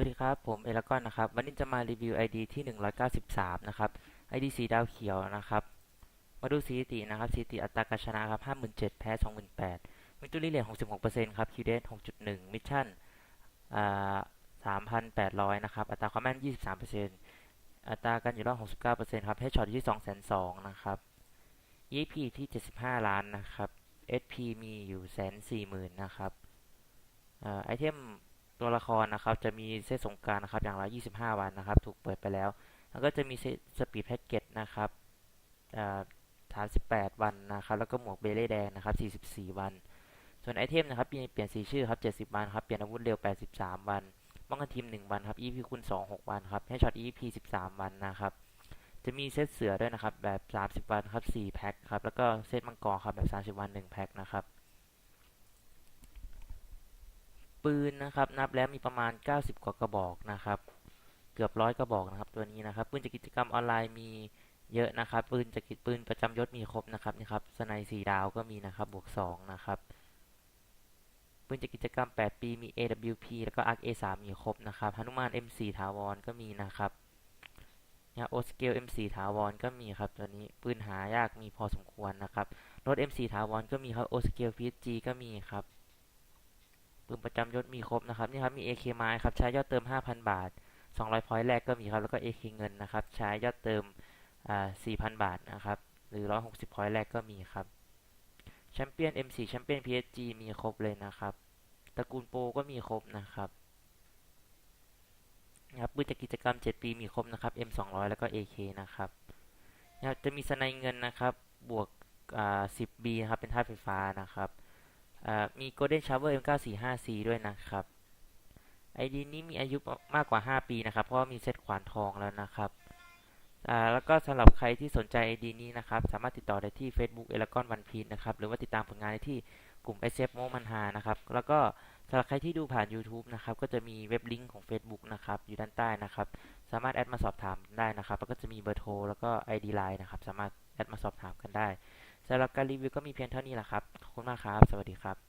วัสดีครับ ผมเอลกอนนะครับ วันนี้จะมารีวิว ID ที่ 193 นะครับ ID สีดาวเขียวนะครับ มาดูสถิตินะครับสถิติอัตราการชนะครับ 57 แพ้ 28,000มิตูรีเลท66%ครับ คิวเดส6.1 มิชชั่นอ่า3,800 นะครับ อัตราความแม่น 23%อัตราการอยู่รอด 69%ครับเฮดช็อตที่ 202,000นะครับ EP ที่ 75 ล้านนะครับ SP มีอยู่แสนสี่หมื่นนะครับไอเทม ตัวละครนะครับจะมีเซตสงการนะครับอย่างละ 25 วันนะครับ ถูกเปิดไปแล้ว แล้วก็จะมีเซตสปีดแพ็กเกจนะครับฐาน18วันนะครับ แล้วก็หมวกเบเล่แดงนะครับ44วัน ส่วนไอเทมนะครับเปลี่ยนสีชื่อครับ70วันครับ เปลี่ยนอาวุธเร็ว83วันป้องกันทีม1วันครับ EP คูณ2 6วันครับ ให้ช็อต EP 13วันนะครับ จะมีเซตเสือด้วยนะครับแบบ30วันครับ4แพ็คครับ แล้วก็เซตมังกรครับแบบ30วัน1แพ็คนะครับ ปืนนะครับ นับแล้วมีประมาณ 90 กว่ากระบอกนะครับ เกือบร้อยกระบอกนะครับ ตัวนี้นะครับ ปืนจากกิจกรรมออนไลน์มีเยอะนะครับ ปืนจากกิจปืนประจำยศมีครบนะครับนี่ครับสไนสีดาวก็มีนะครับบวก2นะครับปืนจากกิจกรรม 8 ปีมี AWP แล้วก็ ARC A3 มีครบนะครับหนุมาน M4 ถาวรก็มีนะครับเนี่ยโอสเกล M4 ถาวรก็มีครับตัวนี้ปืนหายากมีพอสมควรนะครับรถ M4 ถาวรก็มีครับโอสเกล PSG ก็มีครับ ปืนประจำยศมีครบนะครับนี่ครับมี AK ไม้ครับใช้ยอดเติม 5,000 บาท 200พอยต์แรกก็มีครับแล้วก็ AK เงินนะครับใช้ยอดเติมอ่า4,000 บาทนะครับหรือ 160พอยต์แรกก็มีครับแชมเปี้ยน M4 แชมเปี้ยน PSG มีครบเลยนะครับตระกูลโปก็มีครบนะครับนะครับปืนจากกิจกรรม 7 ปีมีครบนะครับ M200 แล้วก็ AK นะครับนะครับจะมีสไนเงินนะครับบวกอ่า 10B นะครับเป็นธาไฟฟ้านะครับ มี Golden Shower M945C ด้วยนะครับ ID นี้มีอายุมากกว่า 5 ปีนะครับ เพราะว่ามีเซตขวานทองแล้วนะครับแล้วก็สำหรับใครที่สนใจ ID นี้นะครับ สามารถติดต่อได้ที่ Facebook เอลกอนวันพีนะครับ หรือว่าติดตามผลงานได้ที่กลุ่ม SF โมมันฮานะครับ แล้วก็สำหรับใครที่ดูผ่าน YouTube นะครับ ก็จะมีเว็บลิงก์ของ Facebook นะครับ อยู่ด้านใต้นะครับ สามารถแอดมาสอบถามได้นะครับ แล้วก็จะมีเบอร์โทรแล้วก็ ID Line นะครับ สามารถแอดมาสอบถามกันได้ สำหรับการรีวิวก็มีเพียงเท่านี้แหละครับ ขอบคุณมากครับ สวัสดีครับ